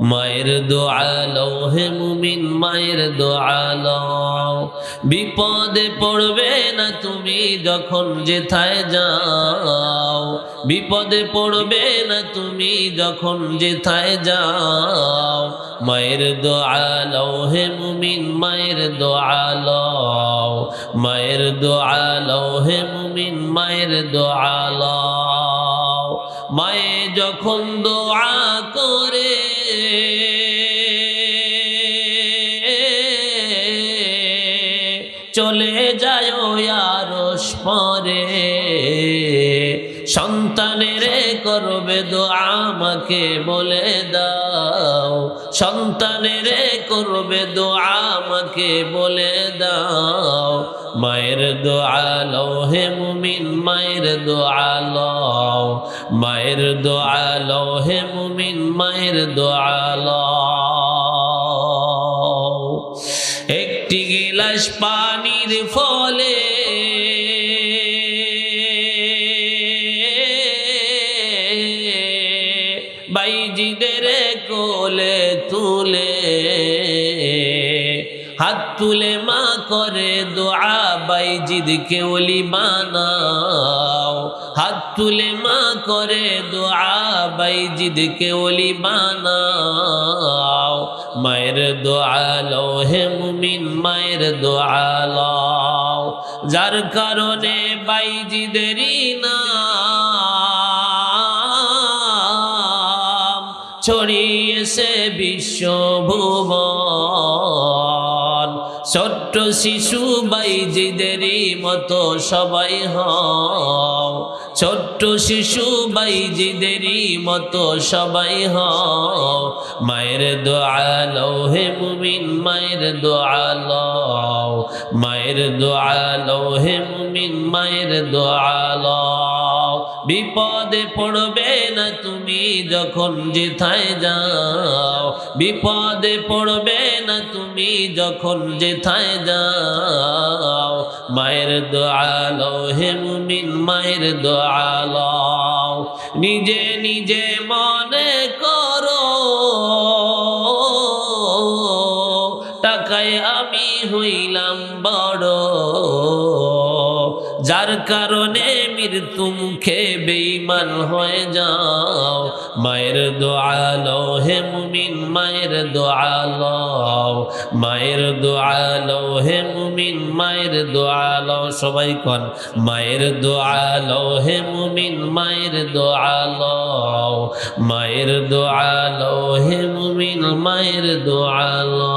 মায়ের দোয়ালো হে মুমিন, মায়ের দোয়ালো বিপদে পড়বে না তুমি যখন যেথায় যাও। বিপদে পড়বে না তুমি যখন যেথায় যাও। মায়ের দোয়ালো হে মুমিন, মায়ের দোয়ালো মায়ের দোয়ালো হে মুমিন, মায়ের দোয়ালো মায়ে যখন দোয়া চলে যায় আরস পরে। সন্তানের করবে দোয়া আমাকে বলে দাও। সন্তানের করবে দোয়া আমাকে বলে দাও। মায়ের দোয়ালো হে মুমিন, মায়ের দোয়ালো মায়ের দোয়ালো হে মুমিন, মায়ের দোয়ালো একটি গিলাস পানির ফলে বাইজিদের কোলে তুলে হাত তুলে মা করে দোয়া, বাইজিদ কেউলি বানাও। হাত তুলে মা করে দোয়া, বাইজিদ কেউলি বানাও। মায়ের দোয়ালো হে মুমিন, মায়ের দোয়ালো যার কারণে বাইজিদেরই না ছড়িয়েছে বিশ্বভুবন। ছোট্ট শিশু বাইজিদেরই মতো সবাই হও। ছোট্ট শিশু বাইজিদেরই মতো সবাই হও। মায়ের দোয়ালো হে মুমিন, মায়ের দোয়ালো মায়ের দোয়ালো হে মুমিন, মায়ের দোয়ালো বিপদে পড়বে না তুমি যখন যেথায় যাও। বিপদে পড়বে না তুমি যখন যেথায় যাও। মায়ের দোয়ালো হে মুমিন, মায়ের দোয়ালো। নিজে নিজে মনে করো, টাকায় আমি হইলাম বড়। যার কারণে মৃত্যু মুখে বেইমান হয়ে যাও। মায়ের দোয়ালো হে মুমিন, মায়ের দোয়ালো মায়ের দোয়ালো হে মুমিন, মায়ের দোয়ালো সবাই কন। মায়ের দোয়ালো হে মুমিন, মায়ের দোয়ালো মায়ের দোয়ালো হে মুমিন, মায়ের দোয়ালো